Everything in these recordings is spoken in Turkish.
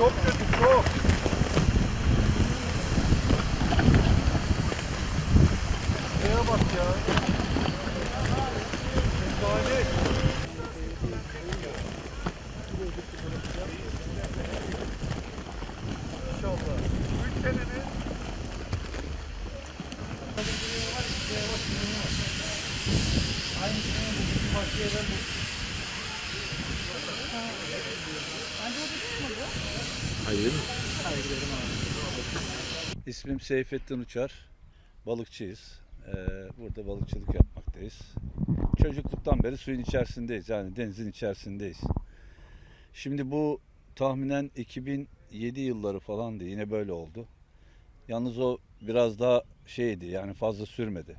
çok kötü çok. Şuraya bak ya. Rezalet. İnşallah. İsmim Seyfettin Uçar. Balıkçıyız. Ee, burada balıkçılık yapmaktayız. Çocukluktan beri suyun içerisindeyiz. Yani denizin içerisindeyiz. Şimdi bu tahminen 2007 yılları falandı. Yine böyle oldu. Yalnız o biraz daha şeydi yani fazla sürmedi.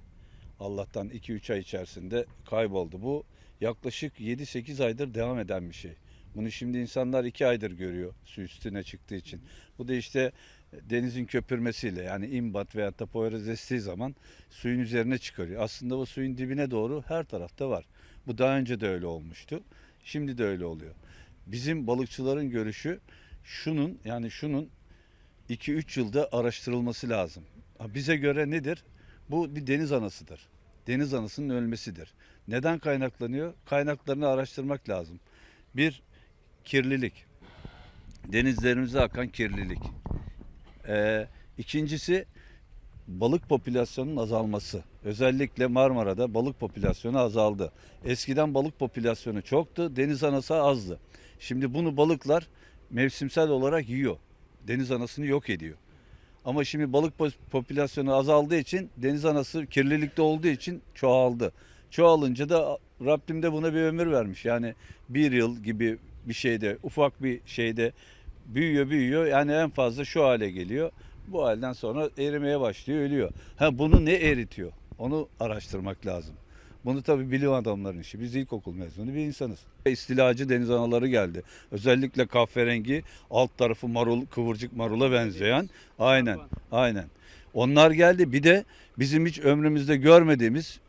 Allah'tan 2-3 ay içerisinde kayboldu. Bu yaklaşık 7-8 aydır devam eden bir şey. Bunu şimdi insanlar 2 aydır görüyor su üstüne çıktığı için. Bu da işte denizin köpürmesiyle yani imbat veya da poyraz estiği zaman suyun üzerine çıkarıyor. Aslında o suyun dibine doğru her tarafta var. Bu daha önce de öyle olmuştu. Şimdi de öyle oluyor. Bizim balıkçıların görüşü şunun yani şunun 2-3 yılda araştırılması lazım. Bize göre nedir? Bu bir deniz anasıdır. Deniz anasının ölmesidir. Neden kaynaklanıyor? Kaynaklarını araştırmak lazım. Bir, kirlilik. Denizlerimize akan kirlilik. Ee, ikincisi balık popülasyonunun azalması. Özellikle Marmara'da balık popülasyonu azaldı. Eskiden balık popülasyonu çoktu, deniz anası azdı. Şimdi bunu balıklar mevsimsel olarak yiyor. Deniz anasını yok ediyor. Ama şimdi balık popülasyonu azaldığı için deniz anası kirlilikte olduğu için çoğaldı. Çoğalınca da Rabbim de buna bir ömür vermiş. Yani bir yıl gibi bir şeyde ufak bir şeyde büyüyor büyüyor yani en fazla şu hale geliyor. Bu halden sonra erimeye başlıyor ölüyor. Ha bunu ne eritiyor? Onu araştırmak lazım. Bunu tabii bilim adamların işi. Biz ilkokul mezunu bir insanız. İstilacı deniz anaları geldi. Özellikle kahverengi alt tarafı marul, kıvırcık marula benzeyen. Aynen, aynen. Onlar geldi. Bir de bizim hiç ömrümüzde görmediğimiz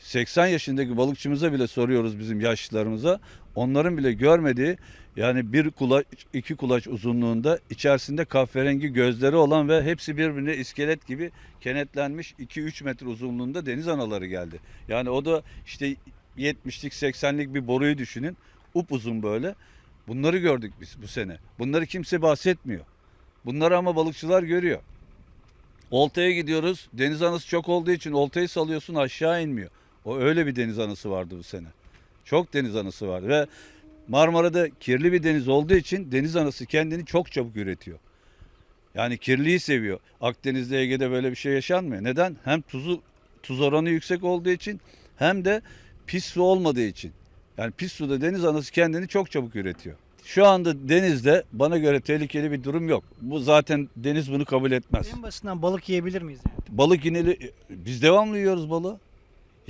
80 yaşındaki balıkçımıza bile soruyoruz bizim yaşlılarımıza. Onların bile görmediği yani bir kulaç, iki kulaç uzunluğunda içerisinde kahverengi gözleri olan ve hepsi birbirine iskelet gibi kenetlenmiş 2-3 metre uzunluğunda deniz anaları geldi. Yani o da işte 70'lik 80'lik bir boruyu düşünün. Upuzun böyle. Bunları gördük biz bu sene. Bunları kimse bahsetmiyor. Bunları ama balıkçılar görüyor. Oltaya gidiyoruz. Deniz anası çok olduğu için oltayı salıyorsun aşağı inmiyor. O öyle bir deniz anası vardı bu sene. Çok deniz anası vardı ve Marmara'da kirli bir deniz olduğu için deniz anası kendini çok çabuk üretiyor. Yani kirliyi seviyor. Akdeniz'de Ege'de böyle bir şey yaşanmıyor. Neden? Hem tuzu tuz oranı yüksek olduğu için hem de pis su olmadığı için. Yani pis suda deniz anası kendini çok çabuk üretiyor. Şu anda denizde bana göre tehlikeli bir durum yok. Bu zaten deniz bunu kabul etmez. En basitinden balık yiyebilir miyiz? Yani? Balık ineli biz devamlı yiyoruz balığı.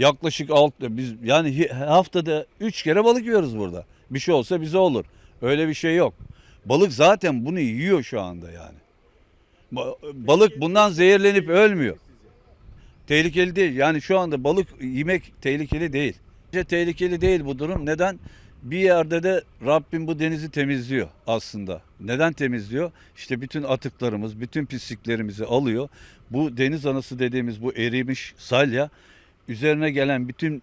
Yaklaşık alt biz yani haftada 3 kere balık yiyoruz burada. Bir şey olsa bize olur. Öyle bir şey yok. Balık zaten bunu yiyor şu anda yani. Ba- Balık bundan zehirlenip ölmüyor. Tehlikeli değil. Yani şu anda balık yemek tehlikeli değil. Tehlikeli değil bu durum. Neden? Bir yerde de Rabbim bu denizi temizliyor aslında. Neden temizliyor? İşte bütün atıklarımız, bütün pisliklerimizi alıyor. Bu deniz anası dediğimiz bu erimiş salya üzerine gelen bütün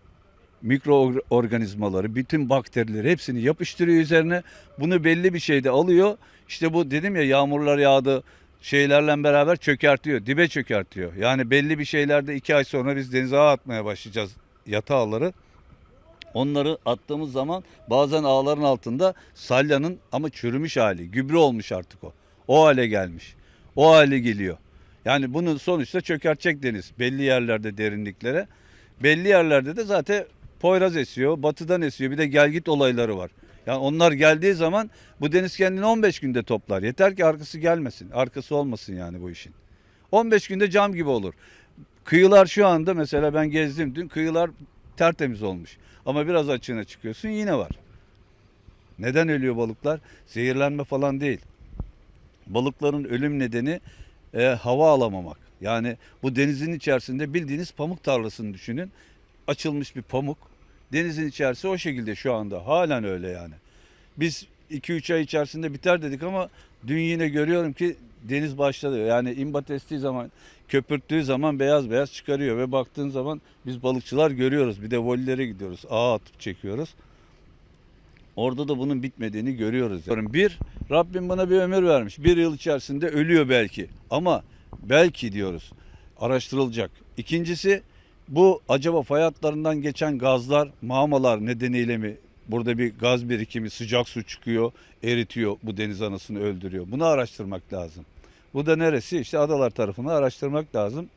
mikroorganizmaları, bütün bakterileri hepsini yapıştırıyor üzerine. Bunu belli bir şeyde alıyor. İşte bu dedim ya yağmurlar yağdı şeylerle beraber çökertiyor, dibe çökertiyor. Yani belli bir şeylerde iki ay sonra biz denize atmaya başlayacağız yata ağları. Onları attığımız zaman bazen ağların altında salyanın ama çürümüş hali, gübre olmuş artık o. O hale gelmiş. O hale geliyor. Yani bunu sonuçta çökertecek deniz belli yerlerde derinliklere. Belli yerlerde de zaten Poyraz esiyor, batıdan esiyor. Bir de gelgit olayları var. Yani onlar geldiği zaman bu deniz kendini 15 günde toplar. Yeter ki arkası gelmesin. Arkası olmasın yani bu işin. 15 günde cam gibi olur. Kıyılar şu anda mesela ben gezdim dün kıyılar tertemiz olmuş. Ama biraz açığına çıkıyorsun yine var. Neden ölüyor balıklar? Zehirlenme falan değil. Balıkların ölüm nedeni e, hava alamamak. Yani bu denizin içerisinde bildiğiniz pamuk tarlasını düşünün. Açılmış bir pamuk. Denizin içerisi o şekilde şu anda. Halen öyle yani. Biz 2-3 ay içerisinde biter dedik ama dün yine görüyorum ki deniz başladı. Yani imbat estiği zaman, köpürttüğü zaman beyaz beyaz çıkarıyor ve baktığın zaman biz balıkçılar görüyoruz. Bir de volilere gidiyoruz. Ağ atıp çekiyoruz. Orada da bunun bitmediğini görüyoruz. Yani. Bir, Rabbim bana bir ömür vermiş. Bir yıl içerisinde ölüyor belki. Ama belki diyoruz araştırılacak. İkincisi bu acaba fay hatlarından geçen gazlar mağmalar nedeniyle mi burada bir gaz birikimi sıcak su çıkıyor eritiyor bu deniz anasını öldürüyor. Bunu araştırmak lazım. Bu da neresi? İşte adalar tarafını araştırmak lazım.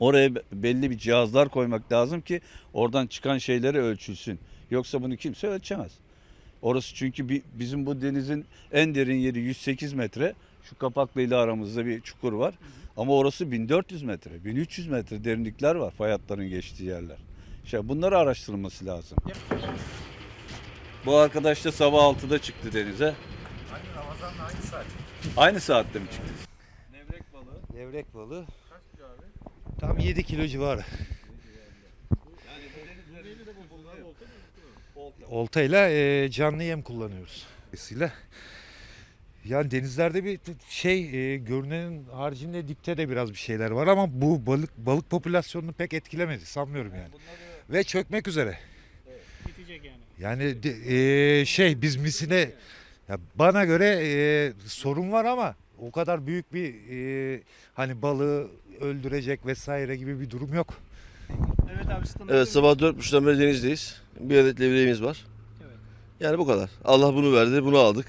Oraya be- belli bir cihazlar koymak lazım ki oradan çıkan şeyleri ölçülsün. Yoksa bunu kimse ölçemez. Orası çünkü bi- bizim bu denizin en derin yeri 108 metre. Şu kapaklı ile aramızda bir çukur var. Ama orası 1400 metre, 1300 metre derinlikler var fay hatlarının geçtiği yerler. İşte bunları araştırılması lazım. Bu arkadaş da sabah 6'da çıktı denize. Aynı Ramazan'la aynı saat. Aynı saatte mi çıktı? Levrek balığı. Levrek balığı. Tam 7 kilo civarı. Oltayla e, canlı yem kullanıyoruz. Dolayısıyla yani denizlerde bir şey e, görünenin haricinde dipte de biraz bir şeyler var ama bu balık balık popülasyonunu pek etkilemedi sanmıyorum yani. Ve çökmek üzere. Bitecek yani. Yani de- e, şey biz misine ya bana göre e, sorun var ama o kadar büyük bir e, hani balığı öldürecek vesaire gibi bir durum yok. Evet abi. Evet sabah 4.30'dan beri denizdeyiz. Bir adet levreğimiz var. Evet. Yani bu kadar. Allah bunu verdi, bunu aldık.